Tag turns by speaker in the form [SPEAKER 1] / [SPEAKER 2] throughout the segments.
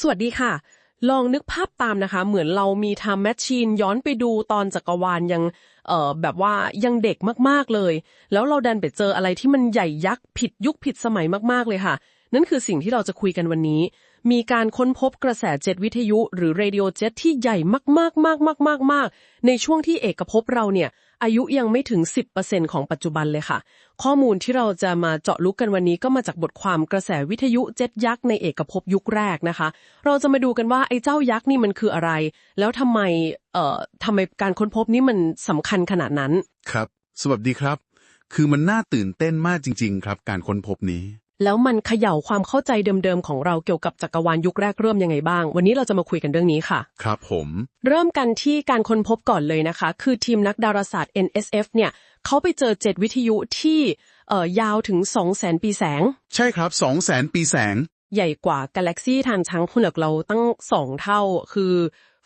[SPEAKER 1] สวัสดีค่ะ ลองนึกภาพตามนะคะ เหมือนเรามีทำแมชชีนย้อนไปดูตอนจักรวาลยังเอ่อแบบว่ายังเด็กมากๆเลย แล้วเราดันไปเจออะไรที่มันใหญ่ยักษ์ผิดยุคผิดสมัยมากๆเลยค่ะ นั่นคือสิ่งที่เราจะคุยกันวันนี้ มีการค้นพบกระแสเจ็ตวิทยุหรือเรดิโอเจ็ตที่ใหญ่มากๆๆๆๆๆในช่วงที่เอกภพเราเนี่ย อายุยังไม่ถึง 10%ของปัจจุบันเลยค่ะ ข้อมูลที่เราจะมาเจาะลึกกันวันนี้ก็มาจากบทความกระแสวิทยุเจ็ตยักษ์ในเอกภพยุคแรกนะคะ เราจะมาดูกันว่าไอ้เจ้ายักษ์นี่มันคืออะไร แล้วทำไมเอ่อทำไมการค้นพบนี้มันสำคัญขนาดนั้น
[SPEAKER 2] ครับ สวัสดีครับ คือมันน่าตื่นเต้นมากจริง ๆ ครับ การค้นพบนี้
[SPEAKER 1] แล้วมันเขย่าความเข้าใจเดิมๆของเราเกี่ยวกับจักรวาลยุคแรกเริ่มยังไงบ้าง วันนี้เราจะมาคุยกันเรื่องนี้ค่ะ
[SPEAKER 2] ครับผม
[SPEAKER 1] เริ่มกันที่การค้นพบก่อนเลยนะคะ คือทีมนักดาราศาสตร์ NSF เนี่ยเขาไปเจอเจ็ดวิทยุที่เอ่อยาวถึง 2 0 0 0 0 0ปีแสง
[SPEAKER 2] ใช่ครับสองแสนปีแสง
[SPEAKER 1] ใหญ่กว่ากาแล็กซี่ทางช้างเผือกเราตั้งสองเท่า คือ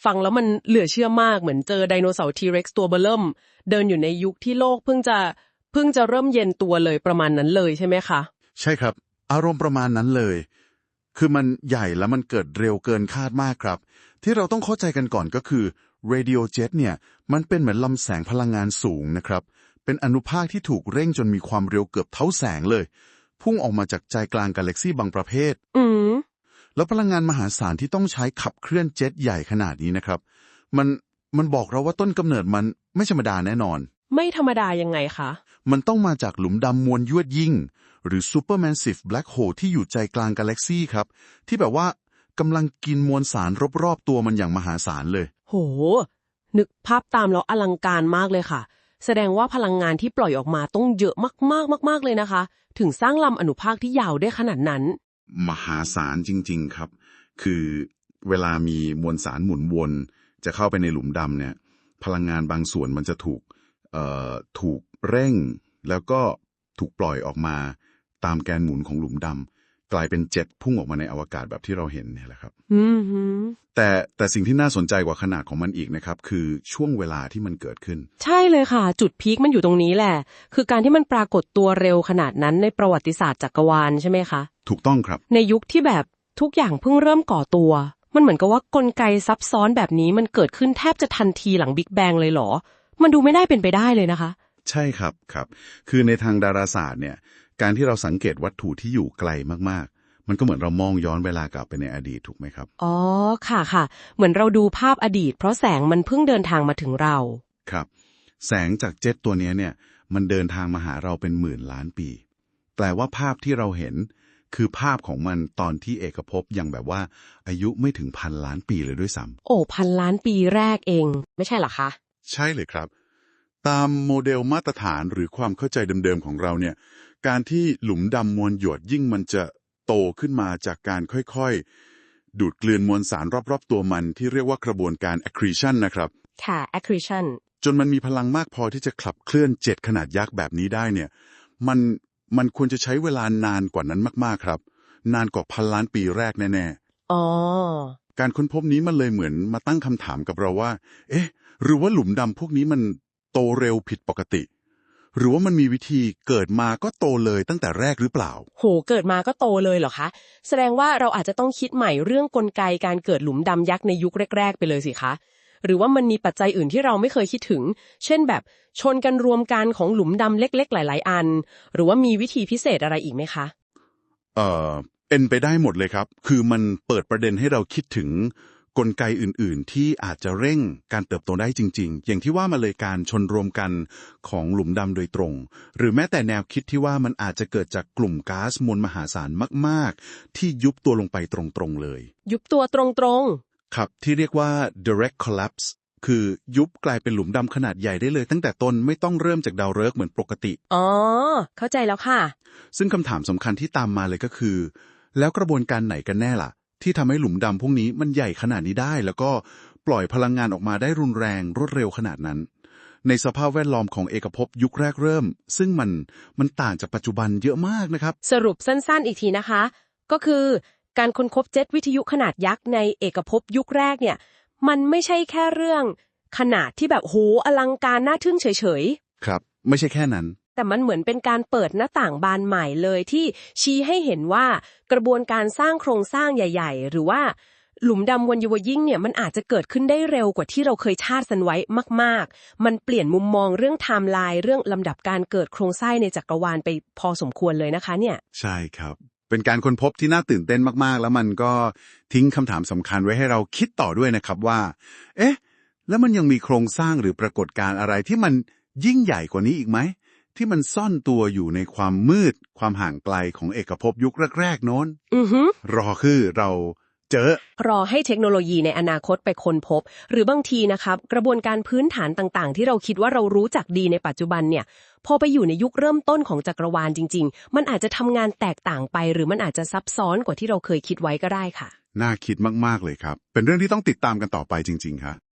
[SPEAKER 1] ฟังแล้วมันเหลือเชื่อมากเหมือนเจอไดโนเสาร์ทีเร็กซ์ตัวเบลเริ่ม เดินอยู่ในยุคที่โลกเพิ่งจะเพิ่งจะเริ่มเย็นตัวเลยประมาณนั้นเลยใช่ไหมคะ
[SPEAKER 2] ใช่ครับ อารมณ์ประมาณนั้นเลย คือมันใหญ่แล้วมันเกิดเร็วเกินคาดมากครับ ที่เราต้องเข้าใจกันก่อนก็คือ radio jet เนี่ย มันเป็นเหมือนลำแสงพลังงานสูงนะครับ เป็นอนุภาคที่ถูกเร่งจนมีความเร็วเกือบเท่าแสงเลย พุ่งออกมาจากใจกลางกาแล็กซี่บางประเภท
[SPEAKER 1] อืม
[SPEAKER 2] แล้วพลังงานมหาศาลที่ต้องใช้ขับเคลื่อนเจ็ตใหญ่ขนาดนี้นะครับ มันมันบอกเราว่าต้นกำเนิดมันไม่ธรรมดาแน่นอน
[SPEAKER 1] ไม่ธรรมดายังไงคะ
[SPEAKER 2] มันต้องมาจากหลุมดำมวลยวดยิ่ง หรือ supermassive black hole ที่อยู่ใจกลางกาแล็กซี่ครับ ที่แบบว่ากำลังกินมวลสารรอบๆตัวมันอย่างมหาศาลเลย
[SPEAKER 1] โห นึกภาพตามแล้วอลังการมากเลยค่ะ แสดงว่าพลังงานที่ปล่อยออกมาต้องเยอะมากๆมากๆเลยนะคะ ถึงสร้างลำอนุภาคที่ยาวได้ขนาดนั้น
[SPEAKER 2] มหาศาลจริง ๆครับ คือเวลามีมวลสารหมุนวน จะเข้าไปในหลุมดำเนี่ย พลังงานบางส่วนมันจะถูกเอ่อถูกเร่งแล้วก็ถูกปล่อยออกมา ตามแกนหมุนของหลุมดำกลายเป็นเจ็ตพุ่งออกมาในอวกาศแบบที่เราเห็นเนี่ยแหละครับ
[SPEAKER 1] อืมหือ
[SPEAKER 2] แต่แต่สิ่งที่น่าสนใจกว่าขนาดของมันอีกนะครับ คือช่วงเวลาที่มันเกิดขึ้น
[SPEAKER 1] ใช่เลยค่ะ จุดพีคมันอยู่ตรงนี้แหละ คือการที่มันปรากฏตัวเร็วขนาดนั้นในประวัติศาสตร์จักรวาลใช่ไหมคะ
[SPEAKER 2] ถูกต้องครับ
[SPEAKER 1] ในยุคที่แบบทุกอย่างเพิ่งเริ่มก่อตัว มันเหมือนกับว่ากลไกซับซ้อนแบบนี้มันเกิดขึ้นแทบจะทันทีหลังบิ๊กแบงเลยเหรอ มันดูไม่ได้เป็นไปได้เลยนะคะ
[SPEAKER 2] ใช่ครับครับ คือในทางดาราศาสตร์เนี่ย การที่เราสังเกตวัตถุที่อยู่ไกลมากๆ มันก็เหมือนเรามองย้อนเวลากลับไปในอดีตถูกไหมครับ
[SPEAKER 1] อ๋อ ค่ะค่ะ เหมือนเราดูภาพอดีต เพราะแสงมันเพิ่งเดินทางมาถึงเรา
[SPEAKER 2] ครับ แสงจากเจ็ตตัวเนี้ยเนี่ย มันเดินทางมาหาเราเป็นหมื่นล้านปี แปลว่าภาพที่เราเห็น คือภาพของมันตอนที่เอกภพยังแบบว่า อายุไม่ถึงพันล้านปีเลยด้วยซ้ำ
[SPEAKER 1] โอ้พันล้านปีแรกเอง ไม่ใช่เหรอคะ
[SPEAKER 2] ใช่เลยครับ ตามโมเดลมาตรฐานหรือความเข้าใจเดิมๆของเราเนี่ย การที่หลุมดำมวลหยวดยิ่งมันจะโตขึ้นมาจากการค่อยๆ ดูดกลืนมวลสารรอบๆ ตัวมันที่เรียกว่ากระบวนการ accretion นะครับ
[SPEAKER 1] ค่ะ accretion
[SPEAKER 2] จนมันมีพลังมากพอที่จะขับเคลื่อนเจ็ดขนาดยักษ์แบบนี้ได้เนี่ย มันมันควรจะใช้เวลานานกว่านั้นมากๆครับ นานกว่าพันล้านปีแรกแน่ๆ
[SPEAKER 1] อ๋อ
[SPEAKER 2] การค้นพบนี้มันเลยเหมือนมาตั้งคำถามกับเราว่า เอ๊ะ หรือว่าหลุมดำพวกนี้มัน โตเร็วผิดปกติ หรือว่ามันมีวิธีเกิดมาก็โตเลยตั้งแต่แรกหรือเปล่า
[SPEAKER 1] โหเกิดมาก็โตเลยเหรอคะ แสดงว่าเราอาจจะต้องคิดใหม่เรื่องกลไกการเกิดหลุมดำยักษ์ในยุคแรก ๆ ไปเลยสิคะหรือว่ามันมีปัจจัยอื่นที่เราไม่เคยคิดถึง เช่นแบบชนกันรวมกันของหลุมดำเล็ก ๆ หลาย ๆ อัน หรือว่ามีวิธีพิเศษอะไรอีกไหมคะ
[SPEAKER 2] เอ่อเป็นไปได้หมดเลยครับ คือมันเปิดประเด็นให้เราคิดถึง กลไกอื่น ๆ ที่อาจจะเร่งการเติบโตได้จริง ๆ อย่างที่ว่ามาเลยการชนรวมกันของหลุมดำโดยตรง หรือแม้แต่แนวคิดที่ว่ามันอาจจะเกิดจากกลุ่มก๊าซมวลมหาศาลมาก ๆ ที่ยุบตัวลงไปตรง ๆ เลย
[SPEAKER 1] ยุบตัวตรง
[SPEAKER 2] ครับที่เรียกว่า direct collapse คือยุบกลายเป็นหลุมดำขนาดใหญ่ได้เลย ตั้งแต่ต้นไม่ต้องเริ่มจากดาวฤกษ์เหมือนปกติ
[SPEAKER 1] ๆอ๋อ เข้าใจแล้วค่ะ
[SPEAKER 2] ซึ่งคำถามสำคัญที่ตามมาเลยก็คือ แล้วกระบวนการไหนกันแน่ล่ะ ที่ทำให้หลุมดำพวกนี้มันใหญ่ขนาดนี้ได้ แล้วก็ปล่อยพลังงานออกมาได้รุนแรงรวดเร็วขนาดนั้น ในสภาพแวดล้อมของเอกภพยุคแรกเริ่ม ซึ่งมันมันต่างจากปัจจุบันเยอะมากนะครับ
[SPEAKER 1] สรุปสั้นๆอีกทีนะคะ ก็คือการค้นพบเจ็ตวิทยุขนาดยักษ์ในเอกภพยุคแรกเนี่ย มันไม่ใช่แค่เรื่องขนาดที่แบบโหอลังการน่าทึ่งเฉย
[SPEAKER 2] ครับ ไม่ใช่แค่นั้น
[SPEAKER 1] ๆ แต่มันเหมือนเป็นการเปิดหน้าต่างบานใหม่เลยที่ชี้ให้เห็นว่ากระบวนการสร้างโครงสร้างใหญ่ ๆ หรือว่าหลุมดำวันยวยิ่งเนี่ยมันอาจจะเกิดขึ้นได้เร็วกว่าที่เราเคยชาติสันไว้มาก ๆ มันเปลี่ยนมุมมองเรื่องไทม์ไลน์เรื่องลำดับการเกิดโครงสร้างในจักรวาลไปพอสมควรเลยนะคะเนี่ย
[SPEAKER 2] ใช่ครับ เป็นการค้นพบที่น่าตื่นเต้นมากๆ แล้วมันก็ทิ้งคำถามสำคัญไว้ให้เราคิดต่อด้วยนะครับว่า เอ๊ะ แล้วมันยังมีโครงสร้างหรือปรากฏการณ์อะไรที่มันยิ่งใหญ่กว่านี้อีกไหม ที่มันซ่อนตัวอยู่ในความมืด ความห่างไกลของเอกภพยุคแรกๆโน้น
[SPEAKER 1] อือฮึ
[SPEAKER 2] รอคือเราเจอ
[SPEAKER 1] รอให้เทคโนโลยีในอนาคตไปค้นพบ หรือบางทีนะครับ กระบวนการพื้นฐานต่างๆ ที่เราคิดว่าเรารู้จักดีในปัจจุบันเนี่ย พอไปอยู่ในยุคเริ่มต้นของจักรวาลจริง ๆ มันอาจจะทำงานแตกต่างไป หรือมันอาจจะซับซ้อนกว่าที่เราเคยคิดไว้ก็ได้ค่ะ
[SPEAKER 2] น่าคิดมากๆเลยครับ เป็นเรื่องที่ต้องติดตามกันต่อไปจริง ๆครับ